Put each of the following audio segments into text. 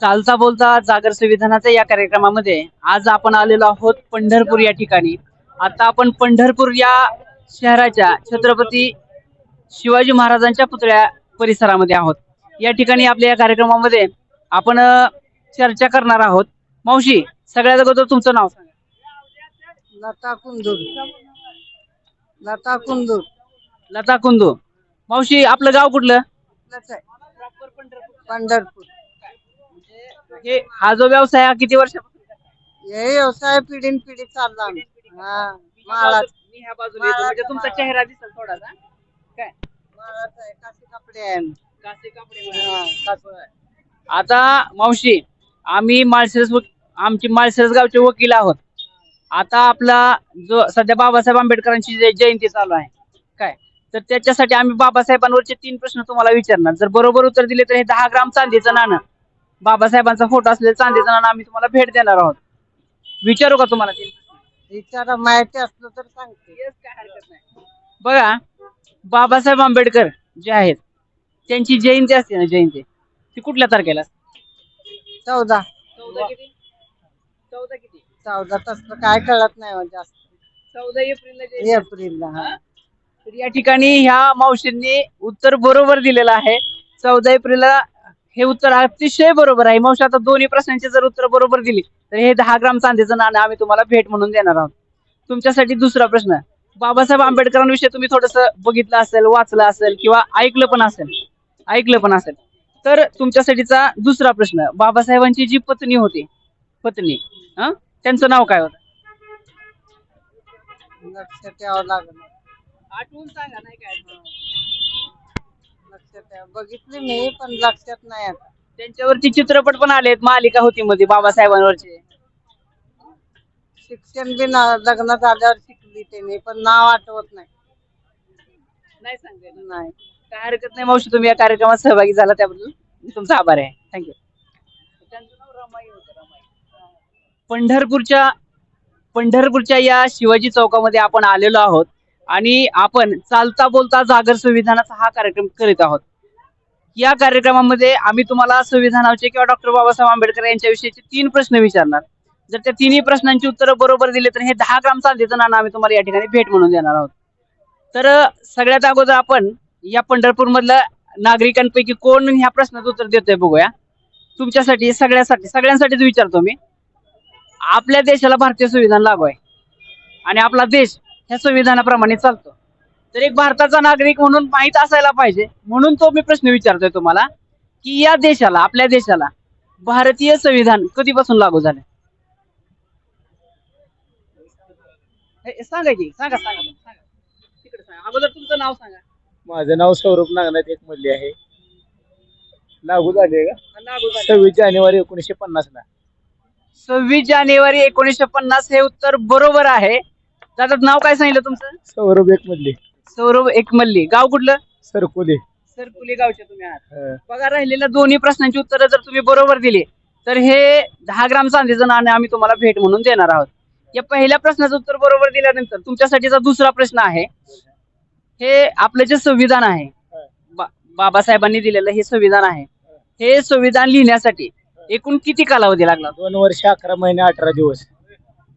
चालता बोलता जागर संविधानाच्या या कार्यक्रमामध्ये आज आपण आलेलो आहोत पंढरपूर या ठिकाणी. आता आपण पंढरपूर या शहराच्या छत्रपती शिवाजी महाराजांच्या पुतळ्या परिसरामध्ये आहोत. या ठिकाणी आपल्या या कार्यक्रमामध्ये आपण चर्चा करणार आहोत. मावशी सगळ्यात अगोदर तुमचं नाव सांगा. लता कुंदूर लता कुंदूर लता कुंदू. मावशी आपलं गाव कुठलं? पंढरपूर. हे हा जो व्यवसाय हा किती वर्षापासून हे व्यवसाय पिढीन पिढी चालला. हा मी ह्या बाजूला येतो, म्हणजे तुमचा चेहरा दिसेल थोडासा. काय? माळाचं आहे, काशी कपडे आहे आम्ही. कासे कापडे हा, काशी. आता मावशी आम्ही माळशिरस आमची माळशिरस गावचे वकील आहोत. आता आपला जो सध्या बाबासाहेब आंबेडकरांची जे जयंती चालू आहे काय? तर त्याच्यासाठी आम्ही बाबासाहेबांवरचे तीन प्रश्न तुम्हाला विचारणार. जर बरोबर उत्तर दिले तर हे दहा ग्राम चांदीचं नाणं. बाबासाहेबांचा फोटो असलेलं चांदीचं नाणं आम्ही तुम्हाला भेट देणार आहोत. विचारू का तुम्हाला? विचारा माहिती असलं तर सांगते. बघा बाबासाहेब आंबेडकर जे आहेत त्यांची जयंती असते ना जयंती? ती कुठल्या तारखेला? असते? चौदा. चौदा किती? चौदा किती? चौदा तसलं काय कळत नाही हो जास्त. चौदा एप्रिलला जयंती. एप्रिलला हा. तर या ठिकाणी ह्या मावशींनी उत्तर बरोबर दिलेलं आहे. चौदा एप्रिलला हे उत्तर अतिशय बरोबर आहे. मावशी आता दोन्ही प्रश्नांची जर उत्तर बरोबर दिली तर हे दहा ग्राम चांदीचं नाणं आम्ही तुम्हाला भेट म्हणून देणार आहोत. तुमच्यासाठी दुसरा प्रश्न बाबासाहेब आंबेडकरांविषयी तुम्ही थोडस बघितलं असेल वाचलं असेल किंवा ऐकलं पण असेल ऐकलं पण असेल तर तुमच्यासाठीचा दुसरा प्रश्न बाबासाहेबांची जी पत्नी होती पत्नी हं? त्यांचं नाव काय होतं? आठवून सांगा नाही काय? बघितली मी पण लक्षात नाही आता. त्यांच्यावरती चित्रपट पण आलेत मालिका होती मध्ये बाबासाहेबांवरचे. शिक्षण बी ना लग्न झाल्यावर शिकली त्यांनी पण नाव आठवत नाही. नाही सांगता. नाही. काय हरकत नाही मावशी तुम्ही या कार्यक्रमात सहभागी झाला त्याबद्दल मी तुमचा आभार आहे. थँक्यू पंढरपूरच्या पंढरपूरच्या या शिवाजी चौकामध्ये आपण आलेलो आहोत आणि आपण चालता बोलता जागर संविधानाचा हा कार्यक्रम करीत आहोत. या कार्यक्रमामध्ये आम्ही तुम्हाला संविधानाचे किंवा डॉक्टर बाबासाहेब आंबेडकर यांच्याविषयीचे तीन प्रश्न विचारणार. जर त्या तिन्ही प्रश्नांची उत्तरं बरोबर दिले तर हे दहा ग्राम चांदीचं नाणं आम्ही तुम्हाला या ठिकाणी भेट म्हणून देणार आहोत. तर सगळ्यात अगोदर आपण या पंढरपूर मधल्या नागरिकांपैकी कोण ह्या प्रश्नाचं उत्तर देतोय बघूया. तुमच्यासाठी सगळ्यासाठी सगळ्यांसाठीच विचारतो मी. आपल्या देशाला भारतीय संविधान लागू आहे. आणि आपला देश ह्या संविधानाप्रमाणे चालतो. तर एक भारताचा नागरिक म्हणून माहीत असायला पाहिजे. म्हणून तो मी प्रश्न विचारतोय तुम्हाला की या देशाला आपल्या देशाला भारतीय संविधान कधीपासून लागू झालं सांगा की सांगा सांगा सांगा. तिकडे सांगा. अगोदर तुमचं नाव सांगा. माझं नाव सौरभ नागनाथ एक मल्ली आहे. लागू झाले का? लागू झालं. सव्वीस जानेवारी एकोणीसशे पन्नास ला. सव्वीस जानेवारी एकोणीसशे पन्नास हे उत्तर बरोबर आहे. दादा नाव काय सांगितलं तुमचं? सौरभ एक मल्ली सौरभ एकमल्ली. गाव कुठलं? सरकोले. सरकुली गावचे तुम्ही आहात. बघा राहिलेल्या दोन्ही प्रश्नांची उत्तरं जर तुम्ही बरोबर दिली तर हे दहा ग्राम चांदीचं नाणं आम्ही तुम्हाला भेट म्हणून देणार आहोत. या पहिल्या प्रश्नाचं उत्तर बरोबर दिल्यानंतर तुमच्यासाठीचा दुसरा प्रश्न आहे. हे आपलं जे संविधान आहे बा- बाबासाहेबांनी दिलेलं हे संविधान आहे. हे संविधान लिहिण्यासाठी एकूण किती कालावधी लागला? दोन वर्ष अकरा महिने अठरा दिवस.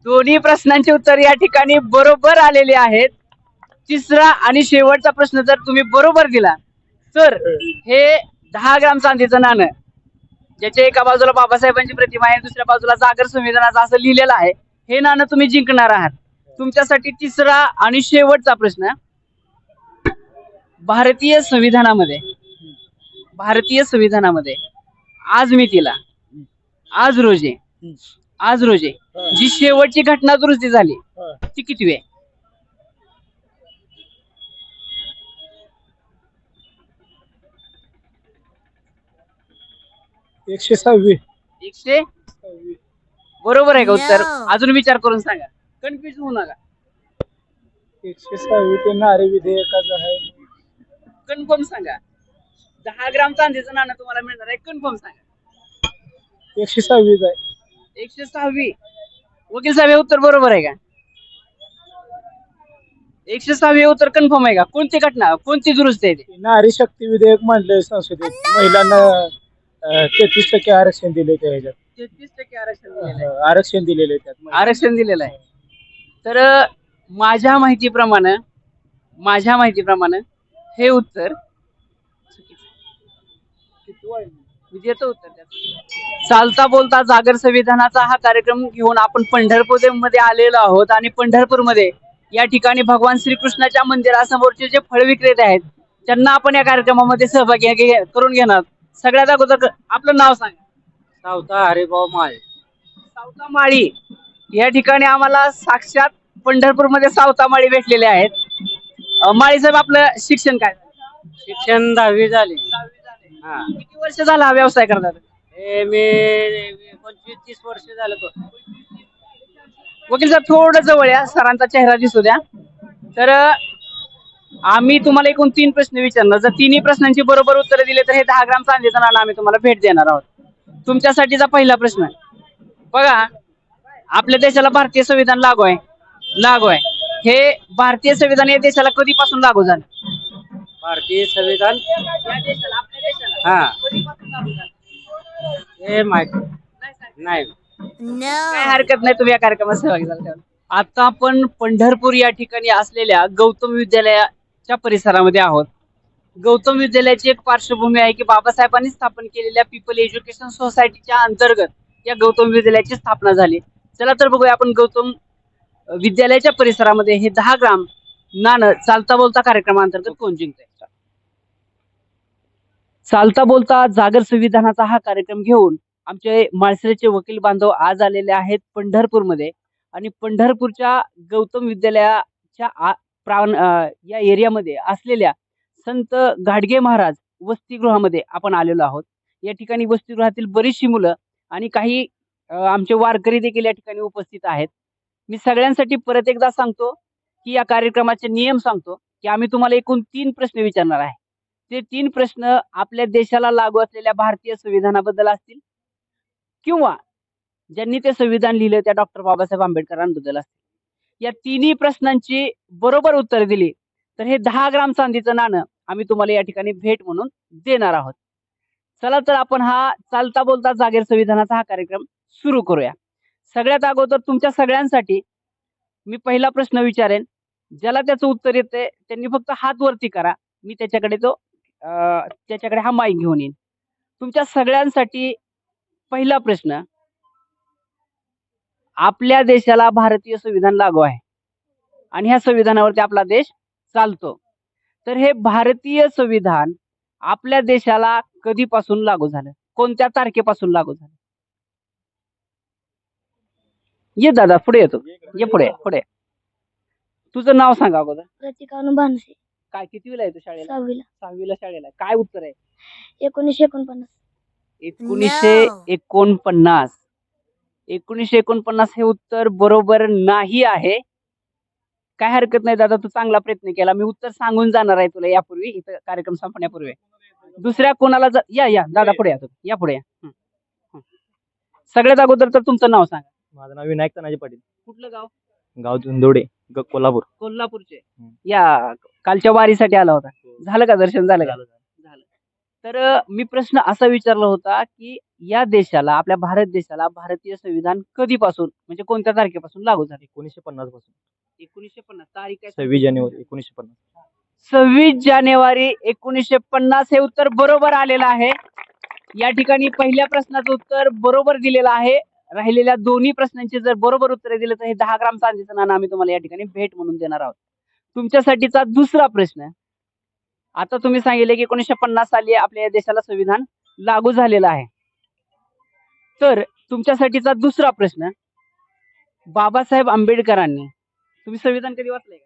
दोन्ही प्रश्नांची उत्तर या ठिकाणी बरोबर आलेली आहेत. तिसरा आणि शेवटचा प्रश्न जर तुम्ही बरोबर दिला तर हे. दहा ग्राम चांदीचं नाणं ज्याच्या एका बाजूला बाबासाहेबांची प्रतिमा आहे दुसऱ्या बाजूला जागर संविधानाचं असं लिहिलेलं आहे. हे नाणं तुम्ही जिंकणार आहात. तुमच्यासाठी तिसरा आणि शेवटचा प्रश्न. भारतीय संविधानामध्ये भारतीय संविधानामध्ये आज मी तिला आज रोजी आज रोजी जी शेवटची घटना दुरुस्ती झाली हं. ती किती आहे एकशे सव्वीस एकशे? बरोबर आहे का उत्तर? अजून विचार करून सांगा. कन्फ्युज होऊ नका. एकशे सव्वीस ते नारे विधेयकाचं आहे. कन्फर्म सांगा. दहा ग्राम चांदीचं नाणं तुम्हाला मिळणार आहे. कन्फर्म सांगा. एकशे सव्वीस आहे. एकशे सहावी. वकील साहेब हे उत्तर बरोबर आहे का? एकशे सहावी हे उत्तर कन्फर्म आहे का? कोणती घटना? कोणती दुरुस्ती आहे ती? नारी शक्ती विधेयक मांडलंय संसदेत. महिलांना तेहतीस टक्के आरक्षण दिले त्या ह्याच्यात तेहतीस टक्के आरक्षण दिलेलं आहे. आरक्षण दिलेले त्यात आरक्षण दिलेलं आहे तर अ, माझ्या माहितीप्रमाणे माझ्या माहितीप्रमाणे हे उत्तर मी देतो उत्तर त्याचं. चालता बोलता जागर संविधानाचा हा कार्यक्रम घेऊन आपण पंढरपूरमध्ये आलेलो आहोत आणि पंढरपूरमध्ये या ठिकाणी भगवान श्रीकृष्णाच्या मंदिरासमोरचे जे फळ विक्रेते आहेत त्यांना आपण या कार्यक्रमामध्ये सहभागी घे- करून घेणार सगळ्यात अगोदर आपलं नाव सांगा. सावता हरिभाऊ माळे. सावता माळी. या ठिकाणी आम्हाला साक्षात पंढरपूरमध्ये सावता माळी भेटलेले आहेत. अं, माळी साहेब आपलं शिक्षण काय? शिक्षण दहावी झाले. हा. किती वर्ष झाला हा व्यवसाय करतात हे मी पंचवीस तीस वर्ष झालं तो. वकील साहेब थोडं जवळ या. सरांचा चेहरा दिसू द्या. तर अं, आम्ही तुम्हाला एकूण तीन प्रश्न विचारणार. जर तिन्ही प्रश्नांची बरोबर उत्तरं दिले तर हे दहा ग्राम चांदीचं नाणं आम्ही तुम्हाला भेट देणार आहोत. तुमच्यासाठीचा पहिला प्रश्न. बघा आपल्या देशाला भारतीय संविधान लागू आहे. लागू आहे. हे भारतीय संविधान या देशाला कधीपासून लागू झालं? भारतीय संविधान? या देशाला आपल्या देशाला हा. कधीपासून लागू झालं हे माहिती नाही. काय हरकत नाही तुम्ही या कार्यक्रमात सहभागी झाला. आता आपण पंढरपूर या ठिकाणी असलेल्या गौतम च्या परिसरामध्ये आहोत. गौतम विद्यालयाची एक पार्श्वभूमी आहे की बाबासाहेबांनी स्थापन केलेल्या पीपल एज्युकेशन सोसायटीच्या अंतर्गत या गौतम विद्यालयाची स्थापना झाली. चला तर बघूया आपण गौतम विद्यालयाच्या परिसरामध्ये हे दहा ग्राम नाणं चालता बोलता कार्यक्रमांतर्गत कोण जिंकते चालता बोलता जागर संविधानाचा हा कार्यक्रम घेऊन आमचे माळसरेचे वकील बांधव आज आलेले आहेत पंढरपूरमध्ये. आणि पंढरपूरच्या गौतम विद्यालयाच्या आ- प्राण या एरियामध्ये असलेल्या संत गाडगे महाराज वसतिगृहामध्ये आपण आलेलो आहोत. या ठिकाणी वसतिगृहातील बरीचशी मुलं आणि काही आमचे वारकरी देखील या ठिकाणी उपस्थित आहेत. मी सगळ्यांसाठी परत एकदा सांगतो की या कार्यक्रमाचे नियम सांगतो की आम्ही तुम्हाला एकूण तीन प्रश्न विचारणार आहे. ते तीन प्रश्न आपल्या देशाला लागू असलेल्या भारतीय संविधानाबद्दल असतील किंवा ज्यांनी ते संविधान लिहिलं त्या डॉक्टर बाबासाहेब आंबेडकरांबद्दल असतील. या तिन्ही प्रश्नांची बरोबर उत्तर दिली. तर हे दहा ग्राम चांदीचं नाणं आम्ही तुम्हाला या ठिकाणी भेट म्हणून देणार आहोत. चला तर आपण हा चालता बोलता जागेर संविधानाचा हा कार्यक्रम सुरू करूया. सगळ्यात अगोदर तुमच्या सगळ्यांसाठी मी पहिला प्रश्न विचारेन. ज्याला त्याचं उत्तर येते त्यांनी फक्त हात वरती करा. मी त्याच्याकडे तो त्याच्याकडे हा माईक घेऊन येईन. तुमच्या सगळ्यांसाठी पहिला प्रश्न आपल्या देशाला भारतीय संविधान लागू आहे. आणि ह्या संविधानावरती आपला देश चालतो. तर हे भारतीय संविधान आपल्या देशाला कधीपासून लागू झालं? कोणत्या तारखेपासून लागू झालं? ये दादा पुढे येतो ये पुढे पुढे. तुझं नाव सांगा अगोदर. प्रतिकानु भानसे काय कितवीला आहे तू शाळेला? सहावीला. सहावीला शाळेला. काय उत्तर आहे? एकोणीसशे एकोणपन्नास. एकोणीसशे एकोणपन्नास. एकोणीसशे एकोणपन्नास हे उत्तर बरोबर नाही आहे. काय हरकत नाही दादा तू चांगला प्रयत्न केला. मी उत्तर सांगून जाणार आहे तुला यापूर्वी. इथं कार्यक्रम संपण्यापूर्वी. दुसऱ्या कोणाला या या. दादा पुढे या. या पुढे या. हं. हं. सगळ्यात अगोदर तर तुमचं नाव सांगा. माझं नाव विनायक तानाजी पाटील. कुठलं गाव? गाव धुंदोडे कोल्हापूर. कोल्हापूरचे. हं. या कालच्या वारीसाठी आला होता. झालं का दर्शन? झालं का? झालं तर मी प्रश्न असा विचारला होता की या देशाला आपल्या भारत देशाला भारतीय संविधान कधीपासून म्हणजे कोणत्या तारखेपासून लागू झाले? एकोणीसशे पन्नासपासून. एकोणीसशे पन्नास तारीख आहे. सव्वीस जानेवारी एकोणीसशे पन्नास. सव्वीस जानेवारी एकोणीसशे पन्नास हे उत्तर बरोबर आलेलं आहे. या ठिकाणी पहिल्या प्रश्नाचं उत्तर बरोबर दिलेलं आहे. राहिलेल्या दोन्ही प्रश्नांची जर बरोबर उत्तरे दिले तर हे दहा ग्राम चांदीचं नाणं आम्ही तुम्हाला या ठिकाणी भेट म्हणून देणार आहोत. तुमच्यासाठीचा दुसरा प्रश्न आता तुम्ही सांगितले की एकोणीसशे पन्नास साली आपल्या या देशाला संविधान लागू झालेलं आहे. तर तुमच्यासाठीचा दुसरा प्रश्न बाबासाहेब आंबेडकरांनी तुम्ही संविधान कधी वाचलंय का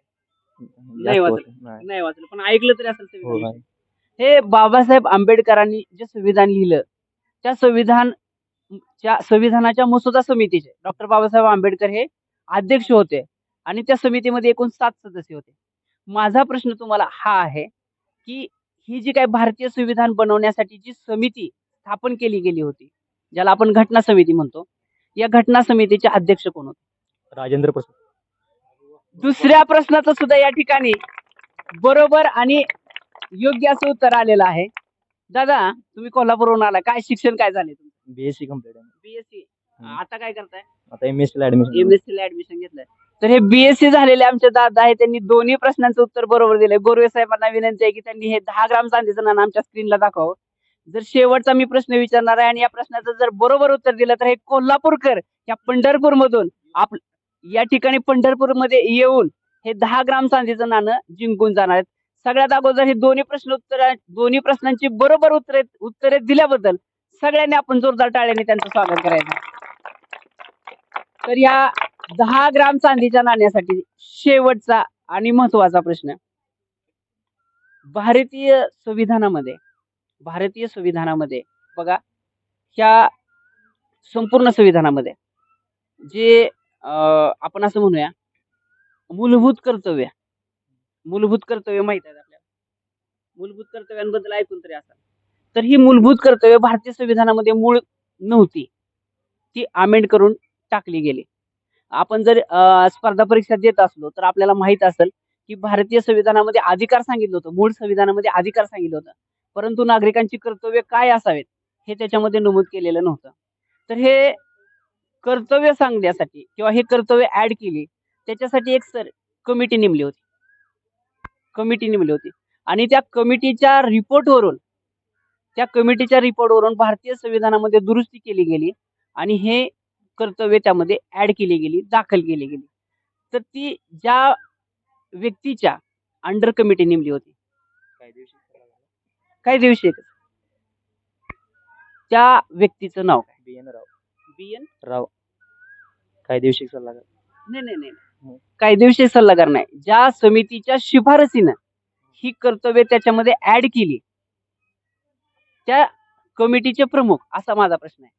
नाही वाचलं. नाही. वाचलं पण ऐकलं तरी असेल हो, संविधान नाही. हे बाबासाहेब आंबेडकरांनी जे संविधान लिहिलं त्या संविधान च्या संविधानाच्या मसुदा समितीचे डॉक्टर बाबासाहेब आंबेडकर हे अध्यक्ष होते आणि त्या समितीमध्ये एकूण सात सदस्य होते माझा प्रश्न तुम्हाला हा आहे की ही जी काही भारतीय संविधान बनवण्यासाठी जी समिती स्थापन केली गेली होती ज्याला आपण घटना समिती म्हणतो. या घटना समितीचे अध्यक्ष कोण होते? राजेंद्र प्रसाद. दुसऱ्या प्रश्नाचं सुद्धा या ठिकाणी बरोबर आणि योग्य असं उत्तर आलेलं आहे. दादा तुम्ही कोल्हापूरहून आला. काय शिक्षण काय झाले तुमचं? बीएससी कंप्लीट आहे. बीएससी. आता काय करताय? आता एम एस सी ला ऍडमिशन एमएससी ला ऍडमिशन घेतलंय. तर हे बीएससी झालेले आमचे दादा आहे त्यांनी दोन्ही प्रश्नांचं उत्तर बरोबर दिलंय. गोरवे साहेबांना विनंती आहे की त्यांनी हे दहा ग्राम चांदीचं नाणं आमच्या स्क्रीनला दाखवावं. जर शेवटचा मी प्रश्न विचारणार आहे आणि या प्रश्नाचं जर बरोबर उत्तर दिलं तर हे कोल्हापूरकर या पंढरपूर मधून आप या ठिकाणी पंढरपूरमध्ये येऊन हे दहा ग्राम चांदीचं नाणं जिंकून जाणार आहेत. सगळ्यात अगोदर हे दोन्ही प्रश्न उत्तर दोन्ही प्रश्नांची बरोबर उत्तरे उत्तरे दिल्याबद्दल सगळ्यांनी आपण जोरदार टाळ्याने त्यांचं स्वागत करायचं. तर या दहा ग्राम चांदीच्या नाण्यासाठी शेवटचा आणि महत्त्वाचा प्रश्न. भारतीय संविधानामध्ये भारतीय संविधानामध्ये बघा ह्या संपूर्ण संविधानामध्ये जे आपण असं म्हणूया मूलभूत कर्तव्य मूलभूत कर्तव्य माहीत आहेत आपल्याला. मूलभूत कर्तव्यांबद्दल ऐकून तरी असाल. तर ही मूलभूत कर्तव्य भारतीय संविधानामध्ये मूळ नव्हती. ती अमेंड करून टाकली गेली. आपण जर स्पर्धा परीक्षा देत असलो तर आपल्याला माहीत असेल की भारतीय संविधानामध्ये अधिकार सांगितलं होतं मूळ संविधानामध्ये अधिकार सांगितलं होतं. परंतु नागरिकांची कर्तव्य काय असावेत हे त्याच्यामध्ये नमूद केलेलं नव्हतं. तर हे कर्तव्य सांगण्यासाठी किंवा हे कर्तव्य ऍड केली त्याच्यासाठी एक सर कमिटी नेमली होती. कमिटी नेमली होती. आणि त्या कमिटीच्या रिपोर्टवरून त्या कमिटीच्या रिपोर्टवरून भारतीय संविधानामध्ये दुरुस्ती केली गेली आणि हे कर्तव्य त्यामध्ये ऍड केली गेली दाखल केली गेली. तर ती ज्या व्यक्तीच्या अंडर कमिटी नेमली होती. काय दिवशी दिवशी त्या व्यक्तीचं नाव काय? B N Rao. B N? Rao. काय दिवशी सल्लागार. नाही नाही नाही हं. कायदेविषयी सल्लागार नाही. ज्या समितीच्या शिफारसीनं ही कर्तव्य त्याच्यामध्ये ऍड केली त्या कमिटीचे प्रमुख असा माझा प्रश्न आहे.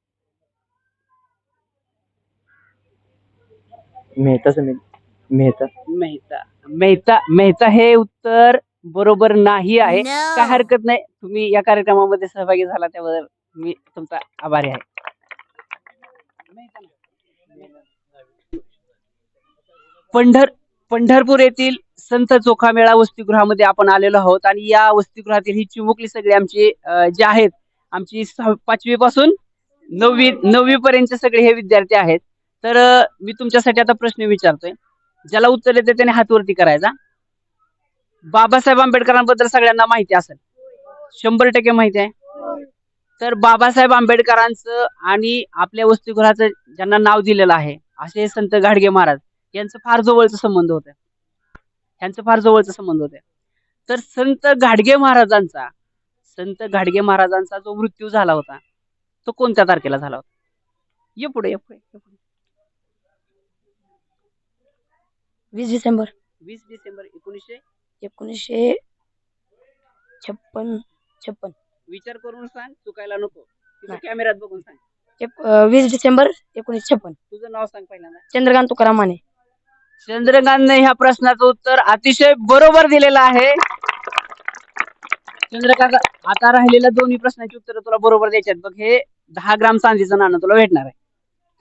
मेहता समिती. मेहता. मेहता. मेहता मेहता हे उत्तर बरोबर नाही आहे. काय हरकत नाही. तुम्ही या कार्यक्रमामध्ये सहभागी झाला त्याबद्दल मी तुमचा आभारी आहे. पंढर पंढरपूर येथील संत चोखामेळा वसतिगृहामध्ये आपण आलेलो आहोत आणि या वसतिगृहातील ही चिमुकली सगळी आमची अं, जे आहेत आमची पाचवी पासून नववी नववी पर्यंत सगळे हे विद्यार्थी आहेत. तर अं, मी तुमच्यासाठी आता प्रश्न विचारतोय. ज्याला उत्तर येते त्याने हात वरती करायचा. बाबासाहेब आंबेडकरांबद्दल सगळ्यांना माहिती असेल. शंभर टक्के माहिती आहे. तर बाबासाहेब आंबेडकरांचं आणि आपल्या वसतिगृहाचं ज्यांना नाव दिलेलं आहे असे संत गाडगे महाराज यांचं फार जवळचं संबंध होतं. यांचं फार जवळचं संबंध होते. तर संत गाडगे महाराजांचा संत गाडगे महाराजांचा जो मृत्यू झाला होता तो कोणत्या तारखेला झाला होता? ये पुढे ये पुढे ये पुढे. वीस डिसेंबर. वीस डिसेंबर एकोणीसशे एकोणीसशे छप्पन छप्पन. विचार करून सांग चुकायला नको. नाही. कॅमेऱ्यात बघून सांग. एप- अं, वीस डिसेंबर एकोणीसशे छप्पन. तुझं नाव सांग पहिल्यांदा. चंद्रकांत तुकाराम माने चंद्रकांतने ह्या प्रश्नाचं उत्तर अतिशय बरोबर दिलेलं आहे. चंद्रकांत आता राहिलेल्या दोन्ही प्रश्नाची उत्तर तुला बरोबर द्यायची आहेत. बघ हे दहा ग्राम चांदीचं नाणं तुला भेटणार आहे.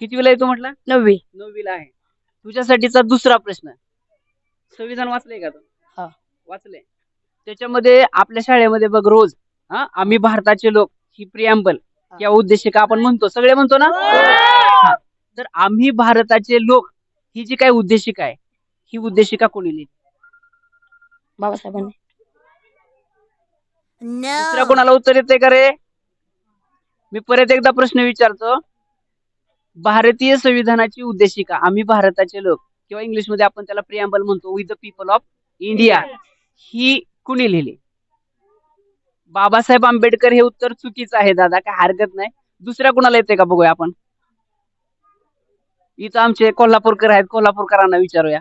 किती वेळा येतो म्हटलं? नववी. नववीला आहे. तुझ्यासाठीचा दुसरा प्रश्न. संविधान वाचलंय का तू? हा. वाचलंय. त्याच्यामध्ये आपल्या शाळेमध्ये बघ रोज हा आम्ही भारताचे लोक ही प्रियांबल या उद्देशिका आपण म्हणतो. सगळे म्हणतो ना? हा. तर आम्ही भारताचे लोक ही जी काही उद्देशिका आहे ही उद्देशिका कोणी लिहिली? बाबासाहेबांनी. दुसऱ्या कोणाला उत्तर येते का रे? मी परत एकदा प्रश्न विचारतो. भारतीय संविधानाची उद्देशिका आम्ही भारताचे लोक किंवा इंग्लिशमध्ये आपण त्याला प्रियांबल म्हणतो with the people of India ही कुणी लिहिली? बाबासाहेब आंबेडकर हे उत्तर चुकीचं आहे दादा. काय हरकत नाही. दुसऱ्या कुणाला येते का बघूया आपण? इथं आमचे कोल्हापूरकर आहेत. कोल्हापूरकरांना विचारूया.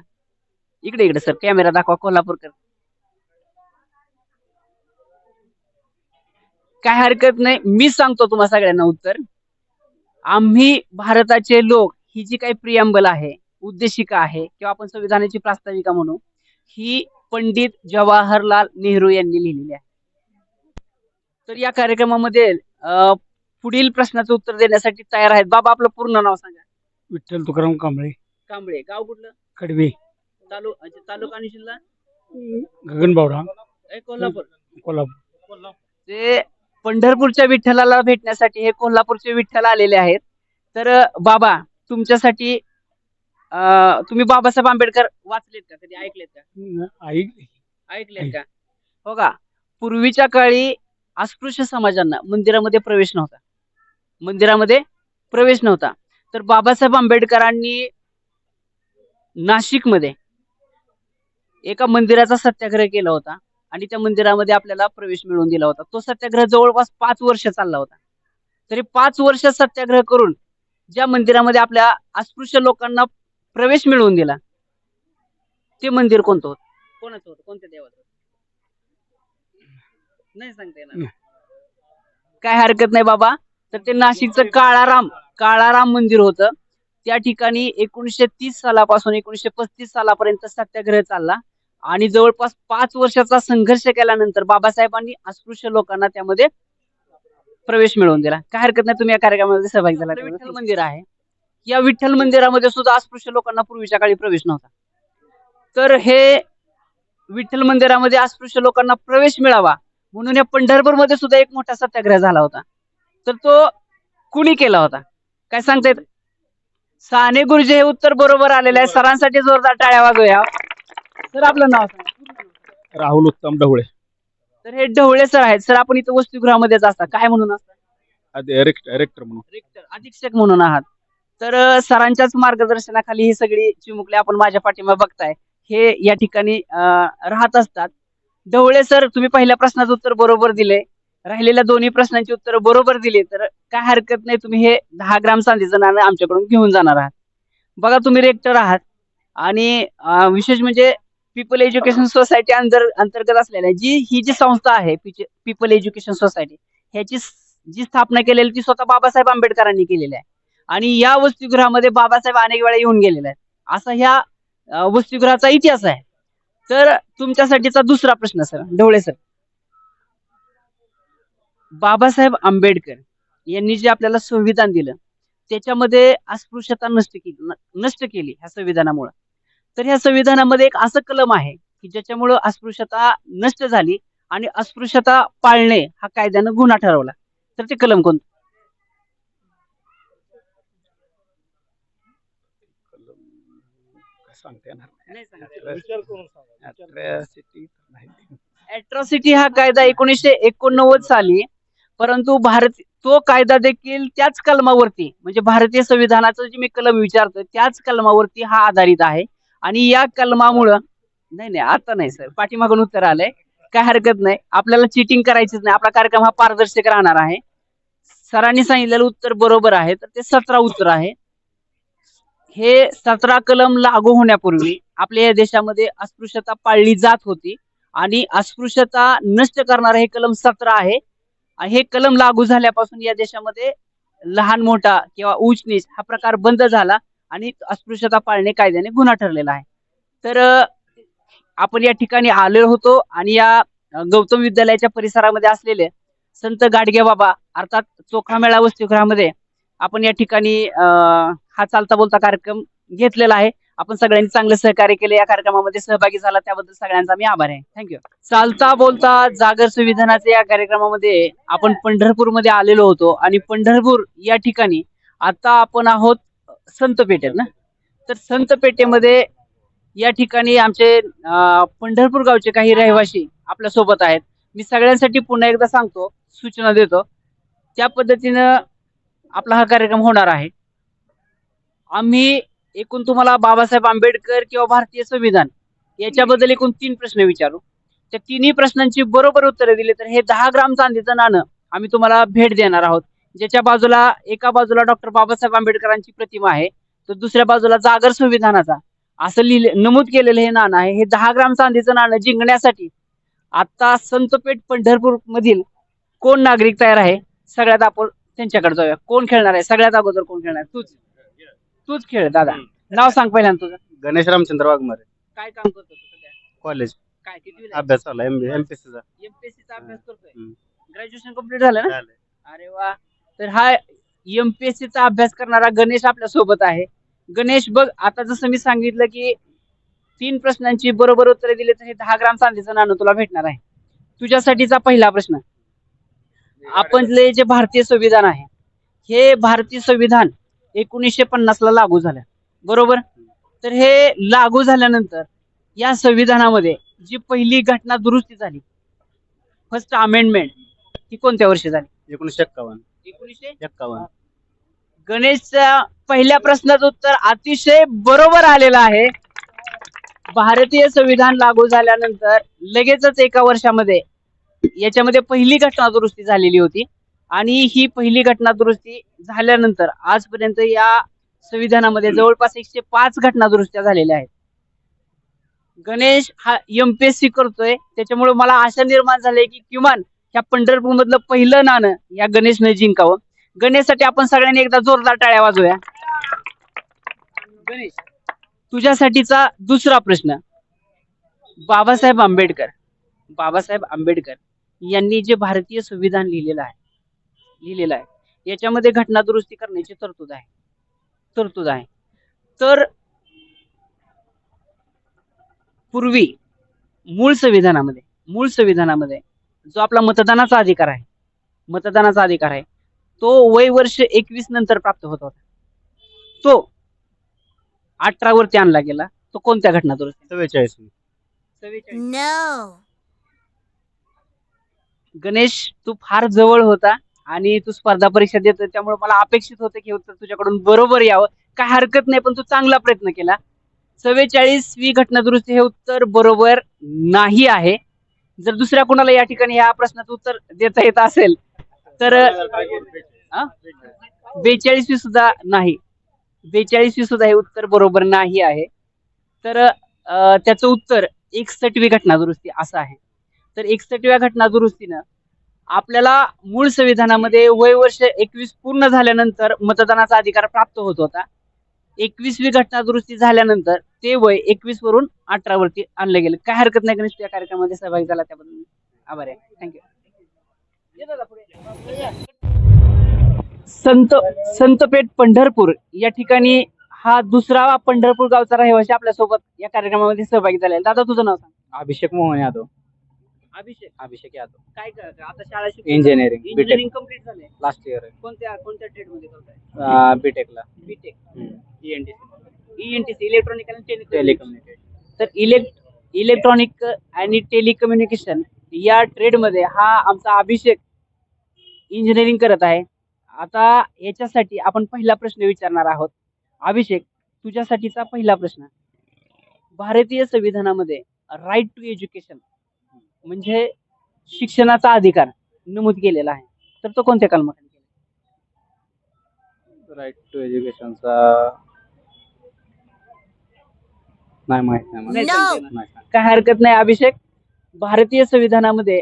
इकडे इकडे सर. कॅमेरा दाखवा. कोल्हापूरकर. काय हरकत नाही. मी सांगतो तुम्हा सगळ्यांना उत्तर. आम्ही भारताचे लोक ही जी काही प्रियांबल आहे उद्देशिका आहे किंवा आपण संविधानाची प्रास्ताविका म्हणू ही पंडित जवाहरलाल नेहरू यांनी लिहिलेली आहे. तर या कार्यक्रमामध्ये पुढील प्रश्नाचं उत्तर देण्यासाठी तयार आहेत. बाबा आपलं पूर्ण नाव सांगा. विठ्ठल तुकाराम कांबळे. कांबळे. गाव कुठलं? कडवे. तालु तालुका आणि जिल्हा? गगन बावरा ए, कोल्हापूर. कोल्हापूर. ते पंढरपूरच्या विठ्ठलाला भेटण्यासाठी हे कोल्हापूरचे विठ्ठल आलेले आहेत. तर बाबा तुमच्यासाठी अ, तुम्ही बाबासाहेब आंबेडकर वाचलेत का? कधी ऐकलेत का? ऐक ऐकलेत का? हो का? पूर्वीच्या काळी अस्पृश्य समाजांना मंदिरामध्ये प्रवेश नव्हता. मंदिरामध्ये प्रवेश नव्हता. तर बाबासाहेब आंबेडकरांनी नाशिकमध्ये एका मंदिराचा सत्याग्रह केला होता आणि त्या मंदिरामध्ये आपल्याला प्रवेश मिळवून दिला होता. तो सत्याग्रह जवळपास पाच वर्ष चालला होता. तरी पाच वर्ष सत्याग्रह करून ज्या मंदिरामध्ये आपल्या अस्पृश्य लोकांना प्रवेश मिळवून दिला. ते मंदिर कोणतं होतं? कोणाचं होतं? कोणत्या देवाचं होतं? नाही सांगता येणार. काय हरकत नाही बाबा. तर ते नाशिकचं काळाराम काळाराम मंदिर होतं. त्या ठिकाणी एकोणीसशे तीस सालापासून एकोणीसशे पस्तीस सालापर्यंत सत्याग्रह चालला. आणि जवळपास पाच वर्षाचा संघर्ष केल्यानंतर बाबासाहेबांनी अस्पृश्य लोकांना त्यामध्ये प्रवेश मिळवून दिला. काय हरकत नाही तुम्ही या कार्यक्रमामध्ये सहभागी झाला. मंदिर आहे. या विठ्ठल मंदिरामध्ये सुद्धा अस्पृश्य लोकांना पूर्वीच्या काळी प्रवेश नव्हता. तर हे विठ्ठल मंदिरामध्ये अस्पृश्य लोकांना प्रवेश मिळावा म्हणून या पंढरपूरमध्ये सुद्धा एक मोठा सत्याग्रह झाला होता. तर तो कुणी केला होता? काय सांगता येत? साने गुरुजी हे उत्तर बरोबर आलेलं आहे सरांसाठी जोरदार टाळ्या वाजूया सर आपलं नाव सांगा. राहुल उत्तम ढवळे. तर हे ढवळे सर आहेत. सर आपण इथं वसतिगृहामध्येच असता. काय म्हणून असता? रेक्टर म्हणून. रेक्टर अधीक्षक म्हणून आहात. तर सरांच्याच मार्गदर्शनाखाली ही सगळी चिमुकली आपण माझ्या पाठीमागे बघताय. हे या ठिकाणी राहत असतात. ढवळे सर तुम्ही पहिल्या प्रश्नाचं उत्तर बरोबर दिले. राहिलेल्या दोन्ही प्रश्नांची उत्तर बरोबर दिली. तर काय हरकत नाही तुम्ही हे दहा ग्राम चांदीचं नाणं आमच्याकडून घेऊन जाणार आहात. बघा तुम्ही रेक्टर आहात. आणि विशेष म्हणजे पीपल एज्युकेशन सोसायटी अंतर अंतर्गत असलेल्या जी ही जी संस्था आहे पीपल एज्युकेशन सोसायटी ह्याची जी स्थापना केलेली ती स्वतः बाबासाहेब आंबेडकरांनी केलेली आहे. आणि या वसतिगृहामध्ये बाबासाहेब अनेक वेळा येऊन गेलेले आहेत. असा ह्या वसतिगृहाचा इतिहास आहे. तर तुमच्यासाठीचा दुसरा प्रश्न सर ढवळे सर. बाबासाहेब आंबेडकर यांनी जे आपल्याला संविधान दिलं त्याच्यामध्ये अस्पृश्यता नष्ट केली नष्ट केली ह्या संविधानामुळे. तर ह्या संविधानामध्ये एक असं कलम आहे की ज्याच्यामुळं अस्पृश्यता नष्ट झाली आणि अस्पृश्यता पाळणे हा कायद्यानं गुन्हा ठरवला. तर ते कलम कोणतं? सांगता येणार नाही. अॅट्रॉसिटी हा कायदा एकोणीसशे एकोणनव्वद साली परंतु भारत तो कायदा देखील त्याच कलमावरती म्हणजे भारतीय संविधानाचं जे मी कलम विचारतोय त्याच कलमावरती हा आधारित आहे. आणि या कलमामुळं नाही नाही आता नाही सर पाठीमागून उत्तर आलंय. काय हरकत नाही. आपल्याला चिटिंग करायचीच नाही. आपला कार्यक्रम हा पारदर्शक राहणार आहे. सरांनी सांगितलेलं उत्तर बरोबर आहे. तर ते सतरा उत्तर आहे. हे सतरा कलम लागू होण्यापूर्वी आपल्या या देशामध्ये अस्पृश्यता पाळली जात होती. आणि अस्पृश्यता नष्ट करणारं हे कलम सतरा आहे. हे कलम लागू झाल्यापासून या देशामध्ये लहान मोठा किंवा उच्च नीच हा प्रकार बंद झाला आणि अस्पृश्यता पाळणे कायद्याने गुन्हा ठरलेला आहे. तर आपण या ठिकाणी आलेलो होतो आणि या गौतम विद्यालयाच्या परिसरामध्ये असलेले संत गाडगे बाबा अर्थात चोखामेळा वसतिगृहामध्ये आपण या ठिकाणी हा चालता बोलता कार्यक्रम घेतलेला आहे. आपण सगळ्यांनी चांगलं सहकार्य केले. या कार्यक्रमामध्ये सहभागी झाला. त्याबद्दल सगळ्यांचा मी आभार आहे. थँक्यू चालता बोलता जागर संविधानाच्या या कार्यक्रमामध्ये आपण पंढरपूरमध्ये आलेलो होतो आणि पंढरपूर या ठिकाणी आता आपण आहोत संत पेठेत ना? तर संत पेठेमध्ये या ठिकाणी आमचे पंढरपूर गावचे काही रहिवासी आपल्यासोबत आहेत. मी सगळ्यांसाठी पुन्हा एकदा सांगतो सूचना देतो. त्या पद्धतीनं आपला हा कार्यक्रम होणार आहे. आम्ही एकूण तुम्हाला बाबासाहेब आंबेडकर किंवा भारतीय संविधान याच्याबद्दल एकूण तीन प्रश्न विचारू. त्या तिन्ही प्रश्नांची बरोबर उत्तरे दिली तर हे दहा ग्राम चांदीचं नाणं आम्ही तुम्हाला भेट देणार आहोत. ज्याच्या बाजूला एका बाजूला डॉक्टर बाबासाहेब आंबेडकरांची प्रतिमा आहे तर दुसऱ्या बाजूला जागर संविधानाचा. असं लिहिले नमूद केलेलं हे नाणं आहे. हे दहा ग्राम चांदीचं नाणं जिंकण्यासाठी आता संतपेठ पंढरपूर मधील कोण नागरिक तयार आहे सगळ्यात आपण त्यांच्याकडे जाऊया कोण खेळणार आहे? सगळ्यात अगोदर कोण खेळणार आहे? तूच. तूच खेळ दादा. नाव सांग पहिल्यांदा तुझं. गणेश रामचंद्र वाघमारे. काय काम करतो तू सध्या? कॉलेज. काय किती अभ्यास चालू एम बी एमपीएससी चा. अभ्यास करतोय? हम्म. ग्रॅज्युएशन कंप्लीट झालं ना? अरे वा. तर हा एमपीएससी चा अभ्यास करणारा गणेश आपल्यासोबत आहे. गणेश बघ आता जसं मी सांगितलं की तीन प्रश्नांची बरोबर उत्तरे दिली तर हे दहा ग्राम चांदीचं नाणं तुला भेटणार आहे. तुझ्यासाठीचा पहिला प्रश्न आपले जे भारतीय संविधान आहे हे भारतीय संविधान एकोणीसशे पन्नास ला लागू झालं. बरोबर? तर हे लागू झाल्यानंतर या संविधानामध्ये जी पहिली घटना दुरुस्ती झाली फर्स्ट अमेंडमेंट ती कोणत्या वर्षी झाली? एकोणीसशे एक्कावन्न. एकोणीसशे एक्कावन्न. गणेशच्या पहिल्या प्रश्नाचं उत्तर अतिशय बरोबर आलेलं आहे. भारतीय संविधान लागू झाल्यानंतर लगेचच एका वर्षामध्ये याच्यामध्ये पहिली घटना दुरुस्ती झालेली होती. आणि ही पहिली घटना दुरुस्ती झाल्यानंतर आजपर्यंत या संविधानामध्ये जवळपास एकशे पाच घटना दुरुस्त्या झालेल्या आहेत. गणेश हा एमपीएससी करतोय. त्याच्यामुळे मला आशा निर्माण झाली की किमान ह्या पंढरपूर मधलं पहिलं नाणं या गणेशनं जिंकावं. गणेशसाठी आपण सगळ्यांनी एकदा जोरदार टाळ्या वाजवूया. गणेश तुझ्यासाठीचा दुसरा प्रश्न. बाबासाहेब आंबेडकर बाबासाहेब आंबेडकर यांनी जे भारतीय संविधान लिहिलेलं आहे लिहिलेलं आहे याच्यामध्ये घटना दुरुस्ती करण्याची तरतूद आहे तरतूद आहे. तर पूर्वी मूळ संविधानामध्ये मूळ संविधानामध्ये जो आपला मतदानाचा अधिकार आहे मतदानाचा अधिकार आहे तो वय वर्ष एकवीस नंतर प्राप्त होत होता. तो अठरा वरती आणला गेला तो कोणत्या घटना दुरुस्ती? चव्वेचाळीस No. गणेश तू फार जवळ होता आणि तू स्पर्धा परीक्षा देत त्यामुळे मला अपेक्षित होतं की उत्तर तुझ्याकडून बरोबर यावं. काय हरकत नाही पण तू चांगला प्रयत्न केला. चव्वेचाळीसवी घटना दुरुस्ती हे उत्तर बरोबर नाही आहे. जर दुसऱ्या कोणाला या ठिकाणी या प्रश्नाचं उत्तर देता येत असेल तर बेचाळीसवी सुद्धा नाही. बेचाळीसवी सुद्धा हे उत्तर बरोबर नाही आहे. तर त्याचं उत्तर एकसठवी घटना दुरुस्ती असं आहे. तर एकसष्टव्या घटना दुरुस्तीनं आपल्याला मूळ संविधानामध्ये वय वर्ष एकवीस पूर्ण झाल्यानंतर मतदानाचा अधिकार प्राप्त होत होता. एकवीसवी घटना दुरुस्ती झाल्यानंतर ते वय एकवीस वरून अठरा वरती आणलं गेलं. काय हरकत नाही गणेश या कार्यक्रमामध्ये सहभागी झाला त्याबद्दल आभार आहे. थँक्यू संत संतपेठ पंढरपूर या ठिकाणी हा दुसरा पंढरपूर गावचा रहिवासी आपल्यासोबत या कार्यक्रमामध्ये सहभागी झालेला दादा तुझं नाव सांग. अभिषेक मोहन यादव. अभिषेक. अभिषेक यादव. काय करत आता शाळा इंजिनिअरिंग बीटेक इंजिनिअरिंग कंप्लीट झाले लास्ट इयर कोणत्या कोणत्या ट्रेडमध्ये करताय? आहे बीटेकला बीटेक ईएनटीसी ईएनटीसी इलेक्ट्रॉनिक आणि टेलिकम्युनिकेशन टेलिकम्युनिकेशन तर इलेक्ट इलेक्ट्रॉनिक आणि टेलिकम्युनिकेशन या ट्रेडमध्ये हा आमचा अभिषेक इंजिनिअरिंग करत आहे. आता याच्यासाठी आपण पहिला प्रश्न विचारणार आहोत. अभिषेक तुझ्यासाठीचा पहिला प्रश्न. भारतीय संविधानामध्ये राईट टू एज्युकेशन म्हणजे शिक्षणाचा अधिकार नमूद केलेला आहे तर तो कोणत्या कलमाखाली केला राईट टू एज्युकेशनचा नाही माहीत नाही मला. नाही No. सांगते ना. नाही सांग. काय हरकत नाही अभिषेक भारतीय संविधानामध्ये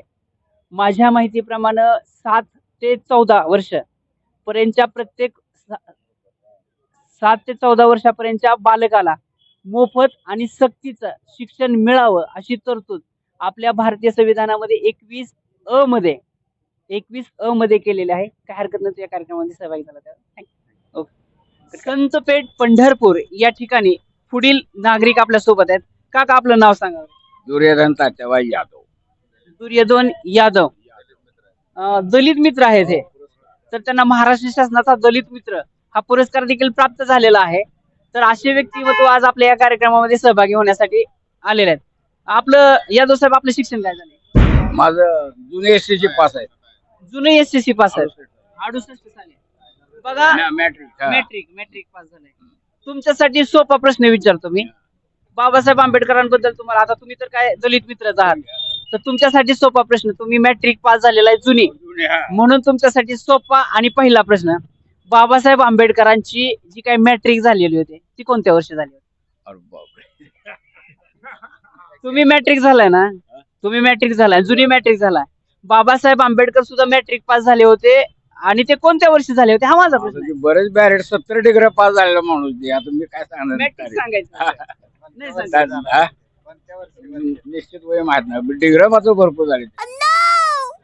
माझ्या माहितीप्रमाणे सात ते चौदा वर्ष पर्यंतच्या प्रत्येक सा- सात ते चौदा वर्षापर्यंतच्या बालकाला मोफत आणि सक्तीचं शिक्षण मिळावं अशी तरतूद आपल्या भारतीय संविधानामध्ये एकवीस अ मध्ये एकवीस अ मध्ये केलेली आहे. काय हरकत नाही या कार्यक्रमामध्ये सहभागी झाला त्यावर. ओके संतपेठ पंढरपूर या ठिकाणी पुढील नागरिक आपल्यासोबत आहेत. काका आपलं नाव सांगा. दुर्योधन तात्याबाई यादव. दुर्योधन यादव. दलित मित्र आहेत हे. तर त्यांना महाराष्ट्र शासनाचा दलित मित्र हा पुरस्कार देखील प्राप्त झालेला आहे. तर असे व्यक्तिमत्व आज आपल्या या कार्यक्रमामध्ये सहभागी होण्यासाठी आलेले आहेत. आपलं यादव साहेब आपलं शिक्षण काय झाले माझं जुने एस ची पास आहे. जुने एस सी पास आहेत. अडुसष्ट साली. बघा मॅट्रिक मॅट्रिक मॅट्रिक पास झालाय. तुमच्यासाठी सोपा प्रश्न विचारतो मी. बाबासाहेब आंबेडकरांबद्दल तुम्हाला आता तुम्ही तर काय दलित मित्रच आहात. तर तुमच्यासाठी सोपा प्रश्न तुम्ही मॅट्रिक पास झालेला आहे जुनी. म्हणून तुमच्यासाठी सोपा आणि पहिला प्रश्न बाबासाहेब आंबेडकरांची जी काही मॅट्रिक झालेली होती ती कोणत्या वर्षी झाली होती? तुम्ही मॅट्रिक झालाय ना? तुम्ही मॅट्रिक झालाय जुनी मॅट्रिक झालाय. बाबासाहेब आंबेडकर सुद्धा मॅट्रिक पास झाले होते आणि ते कोणत्या वर्षी झाले होते? हा माझा प्रश्न. बरेच बॅरेट सत्तर डिग्री पास झालेला माणूस आहे. आता मी काय मॅट्रिक सांगणार सांगायचं. नाही सांगायचं. हा? निश्चित वय माहीत नाही. डिग्री मात्र भरपूर झाली.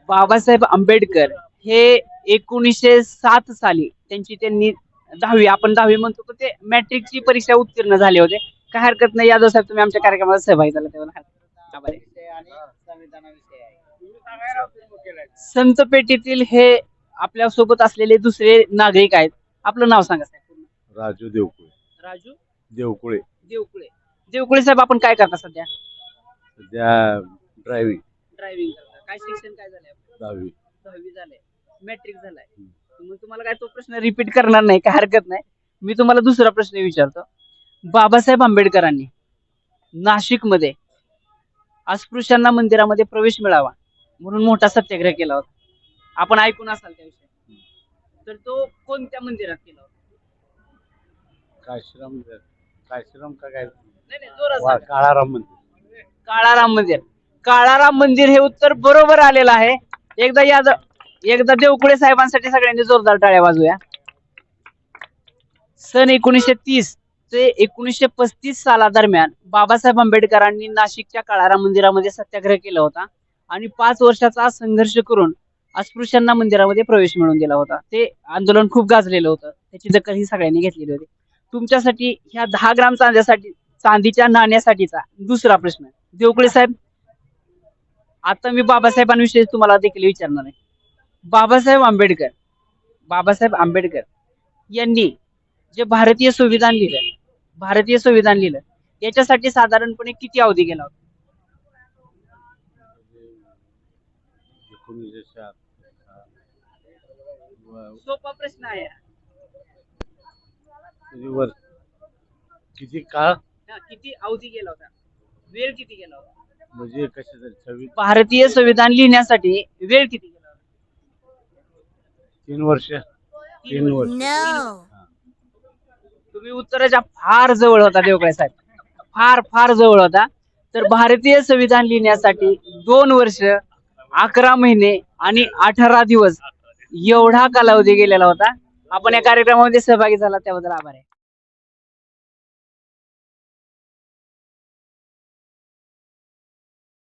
बाबासाहेब आंबेडकर हे एकोणीसशे सात साली त्यांची त्यांनी दहावी आपण दहावी म्हणतो तर ते मॅट्रिकची परीक्षा उत्तीर्ण झाले होते. काय हरकत नाही. यादव साहेब तुम्ही आमच्या कार्यक्रमात सहभागी झाला तेव्हा. हरकत. आभार. आहे. संत पेटीतील हे आपल्यासोबत असलेले दुसरे नागरिक आहेत. आपलं नाव सांगा साहेब. राजू देवकुळे. राजू? देवकुळे. देवकुळे. देवकुळे साहेब आपण काय करता सध्या? सध्या ड्रायव्हिंग ड्रायव्हिंग करता. काय शिक्षण काय झालंय? दहावी. दहावी झालंय. मॅट्रिक झालाय. मग तुम्हाला काय तो प्रश्न रिपीट करणार नाही काय हरकत नाही. मी तुम्हाला दुसरा प्रश्न विचारतो. बाबासाहेब आंबेडकरांनी नाशिकमध्ये अस्पृश्यांना मंदिरामध्ये प्रवेश मिळावा म्हणून मोठा सत्याग्रह केला होता. आपण ऐकून असाल त्याविषयी. तर तो कोणत्या मंदिरात केला होता? काशीराम काशीराम का काय? नाही. काळाराम मंदिर. काळाराम मंदिर. काळाराम मंदिर हे उत्तर बरोबर आलेलं आहे. एकदा या एकदा देवकुळे साहेबांसाठी सगळ्यांनी जोरदार टाळ्या वाजूया सन एकोणीसशे तीस. ते एकोणीसशे पस्तीस सालादरम्यान बाबासाहेब आंबेडकरांनी नाशिकच्या काळारा मंदिरामध्ये सत्याग्रह केला होता आणि पाच वर्षाचा संघर्ष करून अस्पृश्यांना मंदिरामध्ये प्रवेश मिळवून दिला होता. ते आंदोलन खूप गाजलेलं होतं. त्याची दखल ही सगळ्यांनी घेतलेली होती. तुमच्यासाठी ह्या दहा ग्राम चांद्यासाठी चांदीच्या नाण्यासाठीचा दुसरा प्रश्न देवकुळे साहेब आता मी बाबासाहेबांविषयी तुम्हाला देखील विचारणार आहे. बाबासाहेब आंबेडकर बाबासाहेब आंबेडकर यांनी जे भारतीय संविधान लिहिलं भारतीय संविधान लिहिलं. याच्यासाठी साधारणपणे किती अवधी गेला होता? सोपा प्रश्न आहे. किती वर्ष किती काळ? हा, किती अवधी गेला होता? वेळ किती गेला होता? म्हणजे कशासाठी सव्वीस? भारतीय संविधान लिहिण्यासाठी वेळ किती गेला होता? तीन वर्ष. तीन वर्ष. No. तुम्ही उत्तराच्या फार जवळ होता देवकाळे साहेब. फार फार जवळ होता. तर भारतीय संविधान लिहिण्यासाठी दोन वर्ष अकरा महिने आणि अठरा दिवस एवढा कालावधी गेलेला होता. आपण या कार्यक्रमामध्ये सहभागी झाला त्याबद्दल आभार आहे.